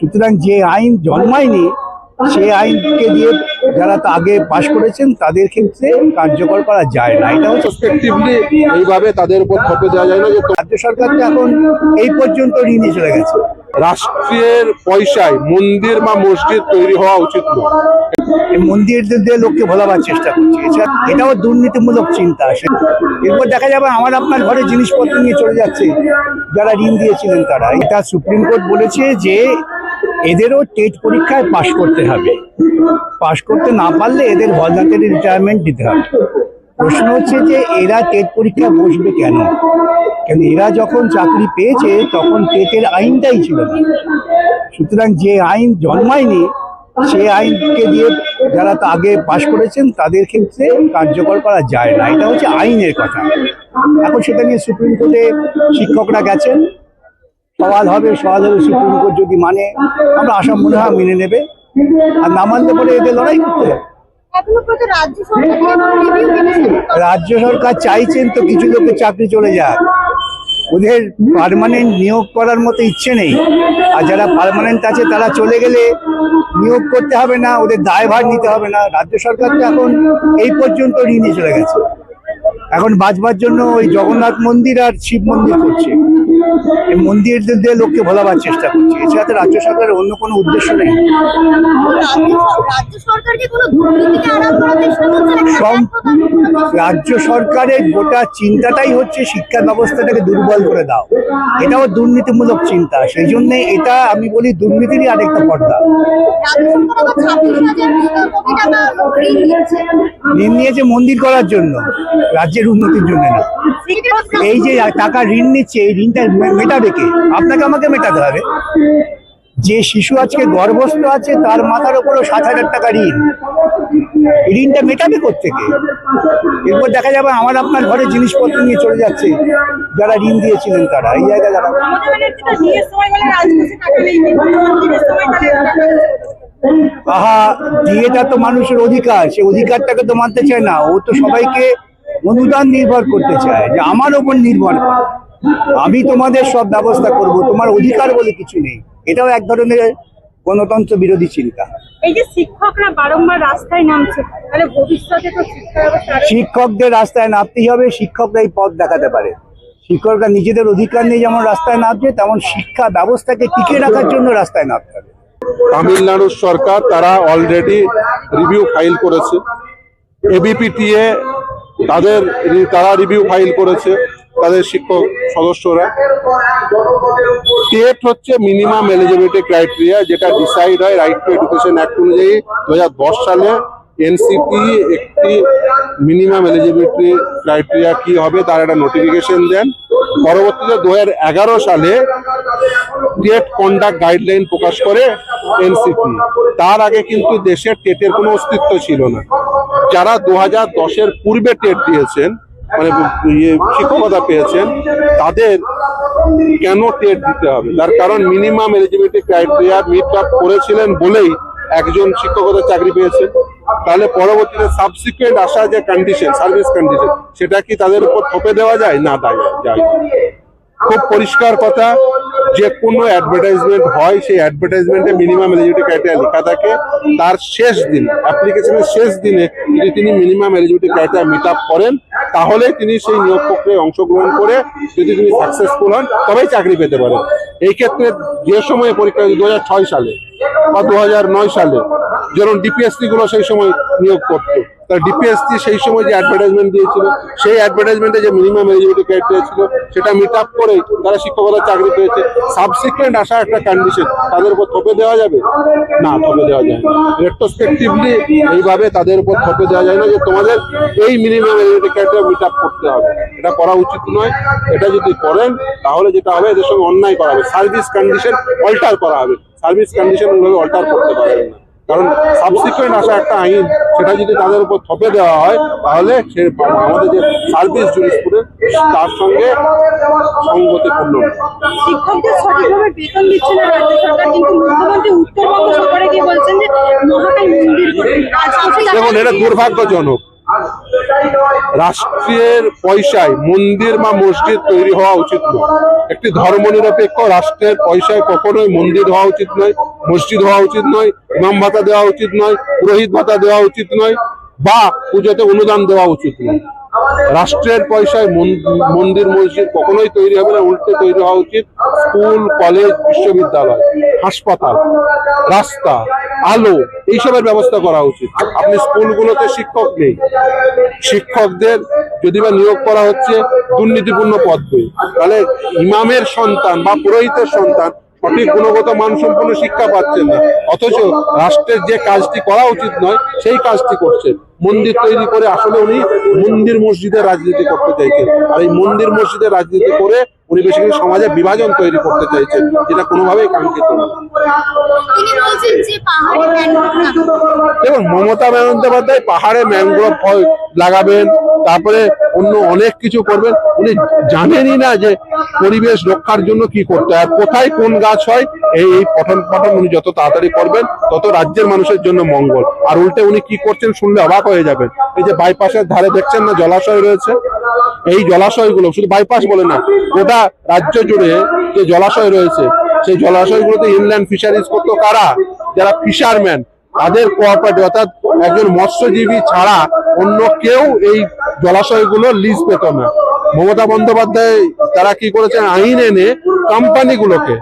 সুতরাং যে আইন জন্মায়নি সেই আইনকে দিয়ে যারা তা আগে পাশ করেছেন তাদের ক্ষেত্রে কার্যকর করা যায় না। এটা হচ্ছে এইভাবে তাদের উপর থপে দেওয়া যায় না যে রাজ্য সরকার তো এখন এই পর্যন্ত ঋণে চলে গেছে। রাষ্ট্রের পয়সায় মন্দির বা মসজিদ তৈরি হওয়া উচিত নয়। এই মন্দিরদের দিয়ে লোককে ভোলাবার চেষ্টা করছে। এছাড়া এটাও দুর্নীতিমূলক চিন্তা। সে- এরপর দেখা যাবে আমার আপনার ঘরে জিনিসপত্র নিয়ে চলে যাচ্ছে। যারা ঋণ দিয়েছিলেন তারা। এটা সুপ্রিম কোর্ট বলেছে যে এদেরও টেট পরীক্ষায় পাশ করতে হবে। পাশ করতে না পারলে এদের ভলনাটারি রিটায়ারমেন্ট দিতে হবে। প্রশ্ন হচ্ছে যে এরা টেট পরীক্ষা বসবে কেন? কেন এরা যখন চাকরি পেয়েছে, তখন টেটের আইনটাই ছিল না। সুতরাং যে আইন জন্মায়নি সেই আইনকে দিয়ে যারা আগে পাশ করেছেন, তাদের ক্ষেত্রে কার্যকর করা যায় না। এটা হচ্ছে আইনের কথা। এখন সেটা নিয়ে সুপ্রিম কোর্টে শিক্ষকরা গেছেন। সওয়াল হবে সওয়াল হবে সুপ্রিম কোর্ট যদি মানে আমরা আশা মনে হয় মেনে নেবে। আর না মানলে পরে এদের লড়াই করতে হবে। রাজ্য সরকার চাইছেন তো কিছু লোকের চাকরি চলে যাক। ওদের পার্মানেন্ট নিয়োগ করার মতো ইচ্ছে নেই। আর যারা পার্মানেন্ট আছে তারা চলে গেলে নিয়োগ করতে হবে না ওদের দায়ভার নিতে হবে না। রাজ্য সরকার তো এখন এই পর্যন্ত ঋণে চলে গেছে। এখন বাঁচবার জন্য ওই জগন্নাথ মন্দির আর শিব মন্দির করছে। এই মন্দিরদের দিয়ে লোককে ভোলাবার চেষ্টা করছে। এছাড়া রাজ্য সরকারের অন্য কোনো উদ্দেশ্য নেই। রাজ্য সরকারের গোটা চিন্তাটাই হচ্ছে শিক্ষা ব্যবস্থাটাকে দুর্বল করে দাও। এটাও দুর্নীতিমূলক চিন্তা। সেই জন্য এটা আমি বলি দুর্নীতিরই আরেকটা পর্দা। ঋণ নিয়েছে। মন্দির করার জন্য। রাজ্যের উন্নতির জন্য না। এই যে টাকা ঋণ নিচ্ছে এই ঋণটা মেটাবে কে? আপনাকে আমাকে মেটাতে হবে। যে শিশু আজকে গর্ভস্থ আছে, তার মাথার উপরও সাত হাজার টাকা ঋণ। ঋণটা মেটাবে কোথেকে এরপর দেখা যাবে আমার আপনার ঘরে জিনিসপত্র নিয়ে চলে যাচ্ছে। যারা ঋণ দিয়েছিলেন তারা, এই জায়গায় আছে। আহা বিয়েটা তো মানুষের অধিকার। সে অধিকারটাকে তো মানতে চায় না। ও তো সবাইকে অনুদান নির্ভর করতে চায়, যে আমার ওপর নির্ভর করে। আমি তোমাদের সব ব্যবস্থা করব তোমার অধিকার বলে কিছু নেই। এটাও এক ধরনের গণতন্ত্র বিরোধী চিন্তা। এই যে শিক্ষকরা বারংবার রাস্তায় নামছে তাহলে ভবিষ্যতে তো শিক্ষকদের রাস্তায় নামতেই হবে শিক্ষকরা এই পথ দেখাতে পারে। শিক্ষকরা নিজেদের অধিকার নিয়ে যেমন রাস্তায় নামছে তেমন শিক্ষা ব্যবস্থাকে টিকে রাখার জন্য রাস্তায় নামতে হবে। তামিলনাড়ুর সরকার তারা অলরেডি রিভিউ ফাইল করেছে। এবিপিটিএ তাদের তারা রিভিউ ফাইল করেছে। তাদের শিক্ষক সদস্যরা। টেট হচ্ছে মিনিমাম এলিজিবিলিটি ক্রাইটেরিয়া যেটা ডিসাইড হয় রাইট টু এডুকেশন অ্যাক্ট অনুযায়ী। দু সালে এনসিপি একটি মিনিমাম এলিজিবিলিটি ক্রাইটেরিয়া কি হবে তার একটা নোটিফিকেশন দেন। পরবর্তীতে দু হাজার এগারো সালে টেট কন্ডাক্ট গাইডলাইন প্রকাশ করে এনসিপি তার আগে কিন্তু দেশের টেটের কোনো অস্তিত্ব ছিল না। যারা দু হাজার দশের পূর্বে টেট দিয়েছেন মানে ইয়ে শিক্ষকতা পেয়েছেন, তাদের কেন টেট দিতে হবে? তার কারণ minimum eligibility criteria meet up করেছিলেন বলেই একজন শিক্ষকতার চাকরি পেয়েছেন। তাহলে পরবর্তীতে সাবসিকুয়েন্ট আসা যে কন্ডিশন সার্ভিস কন্ডিশন সেটা কি তাদের উপর থপে দেওয়া যায়? না দেয় যায়। খুব পরিষ্কার কথা যে কোনো অ্যাডভার্টাইজমেন্ট হয়, সেই অ্যাডভার্টাইজমেন্টে মিনিমাম এলিজিবিলিটি ক্রাইটেরিয়া লেখা থাকে। তার শেষ দিন অ্যাপ্লিকেশনের শেষ দিনে যদি তিনি minimum eligibility criteria meet up করেন, তাহলে তিনি সেই নিয়োগ প্রক্রিয়ায় অংশগ্রহণ করে যদি তিনি সাকসেসফুল হন, তবেই চাকরি পেতে পারেন। এই ক্ষেত্রে যে সময়ে পরীক্ষা দু হাজার ছয় সালে বা দু হাজার নয় সালে যেমন ডিপিএসসি গুলো সেই সময় নিয়োগ করতো। তার ডিপিএসসি সেই সময় যে অ্যাডভার্টাইজমেন্ট দিয়েছিল, সেই অ্যাডভার্টাইজমেন্টে যে মিনিমাম এলিজিবিলিটি ক্রাইটেরিয়া ছিল, সেটা মিট আপ করে তারা শিক্ষকতার চাকরি পেয়েছে। সাবসিকুয়েন্ট আসা একটা কন্ডিশন তাদের উপর থপে দেওয়া যাবে? না, থপে দেওয়া যায় না এইভাবে তাদের উপর থপে দেওয়া যায় না যে তোমাদের এই minimum eligibility criteria meet up করতে হবে। এটা করা উচিত নয়। এটা যদি করেন, তাহলে যেটা হবে, এদের সঙ্গে অন্যায় করা হবে। সার্ভিস কন্ডিশন অল্টার করা হবে। সার্ভিস কন্ডিশন ওইভাবে অল্টার করতে পারবেন না। কারণ সাবসিকুয়েন্ট আসা একটা আইন সেটা যদি তাদের উপর থপে দেওয়া হয় তাহলে সে আমাদের যে সার্ভিস জুরিসপ্রুডেন্স তার সঙ্গে সঙ্গতিপূর্ণ। নয়। শিক্ষকদের সঠিকভাবে বেতন দিচ্ছে না রাজ্য সরকার কিন্তু মুখ্যমন্ত্রী উত্তরবঙ্গ সরকারে গিয়ে বলছেন যে মহাকাল মন্দির দেখুন এটা দুর্ভাগ্যজনক। রাষ্ট্রের পয়সায় মন্দির বা মসজিদ তৈরি হওয়া উচিত নয়। একটি ধর্মনিরপেক্ষ রাষ্ট্রের পয়সায় কখনোই মন্দির হওয়া উচিত নয়। মসজিদ হওয়া উচিত নয়, ইমাম ভাতা দেওয়া উচিত নয়, পুরোহিত ভাতা দেওয়া উচিত নয়, বা পুজোতে অনুদান দেওয়া উচিত নয়। রাষ্ট্রের পয়সায় মন- মন্দির, মসজিদ কখনোই তৈরি হবে না, উল্টে তৈরি হওয়া উচিত স্কুল, কলেজ, বিশ্ববিদ্যালয়, হাসপাতাল, রাস্তা, আলো, এইসবের ব্যবস্থা করা উচিত। আপনি স্কুলগুলোতে শিক্ষক নেই। শিক্ষকদের যদি বা নিয়োগ করা হচ্ছে, দুর্নীতিপূর্ণ পদে। তাহলে ইমামের সন্তান বা পুরোহিতের সন্তান সঠিক গুণগত মানসম্পন্ন শিক্ষা পাচ্ছেন না। অথচ রাষ্ট্রের যে কাজটি করা উচিত নয়, সেই কাজটি করছে মন্দির তৈরি করে আসলে উনি মন্দির মসজিদের রাজনীতি করতে চাইছেন। আর এই মন্দির মসজিদের রাজনীতি করে উনি বেশিরভাগ সমাজে বিভাজন তৈরি করতে চাইছেন, যেটা কোনোভাবেই কাঙ্ক্ষিত নয়। দেখুন, মমতা বন্দ্যোপাধ্যায় পাহাড়ে ম্যানগ্রোভ লাগাবেন তারপরে অন্য অনেক কিছু করবেন। উনি জানেনই না যে পরিবেশ রক্ষার জন্য কি করতে হয়, কোথায় কোন গাছ হয়, এই এই পঠন পাঠন উনি যত তাড়াতাড়ি করবেন, তত রাজ্যের মানুষের জন্য মঙ্গল। আর উল্টে উনি কি করছেন শুনলে অবাক হয়ে যাবেন। এই যে বাইপাসের ধারে দেখছেন না, জলাশয় রয়েছে। এই জলাশয়গুলো শুধু বাইপাস বলে না, গোটা রাজ্য জুড়ে যে জলাশয় রয়েছে, সেই জলাশয়গুলোতে ইনল্যান্ড ফিশারিজ করতো কারা? যারা ফিশারম্যান তাদের কোঅপারেটিভ অর্থাৎ একজন মৎস্যজীবী ছাড়া অন্য কেউ এই জলাশয়গুলো লিজ পেত না মমতা বন্দ্যোপাধ্যায়, তারা কি করেছেন? আইন এনে কোম্পানিগুলোকে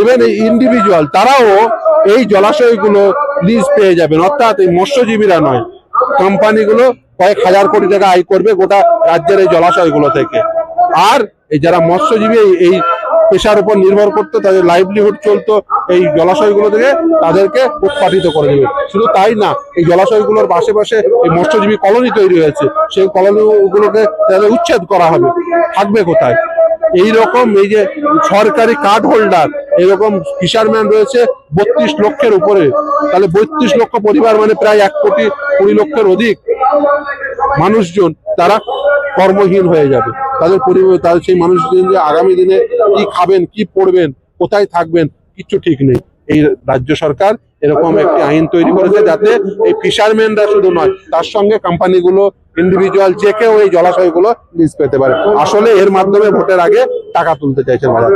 ইভেন ইন্ডিভিজুয়াল তারাও এই জলাশয়গুলো লিজ পেয়ে যাবেন। অর্থাৎ এই মৎস্যজীবীরা নয় কোম্পানিগুলো কয়েক হাজার কোটি টাকা আয় করবে গোটা রাজ্যের এই জলাশয়গুলো থেকে। আর এই যারা মৎস্যজীবী, এই- পেশার উপর নির্ভর করতো, তাদের লাইভলিহুড চলতো, এই জলাশয়গুলো থেকে তাদেরকে উৎপাদিত করে দেবে। শুধু তাই না, এই জলাশয়গুলোর পাশে এই মৎস্যজীবী কলোনি তৈরি হয়েছে। সেই কলোনিগুলোকে তাদের উচ্ছেদ করা হবে। থাকবে কোথায়? এই রকম এই যে সরকারি কার্ড হোল্ডার এরকম ফিশারম্যান রয়েছে বত্রিশ লক্ষের উপরে। তাহলে বত্রিশ লক্ষ পরিবার মানে প্রায় এক কোটি কুড়ি লক্ষের অধিক মানুষজন তারা কর্মহীন হয়ে যাবে। তাদের পরিবার তাদের সেই মানুষজন যে আগামী দিনে কি খাবেন, কি পড়বেন, কোথায় থাকবেন, কিচ্ছু ঠিক নেই এই রাজ্য সরকার এরকম একটি আইন তৈরি করেছে যাতে এই ফিশারম্যানরা শুধু নয়, তার সঙ্গে কোম্পানিগুলো ইন্ডিভিজুয়াল যে কেউ এই জলাশয়গুলো লিজ পেতে পারে আসলে এর মাধ্যমে ভোটের আগে টাকা তুলতে চাইছে বাজার।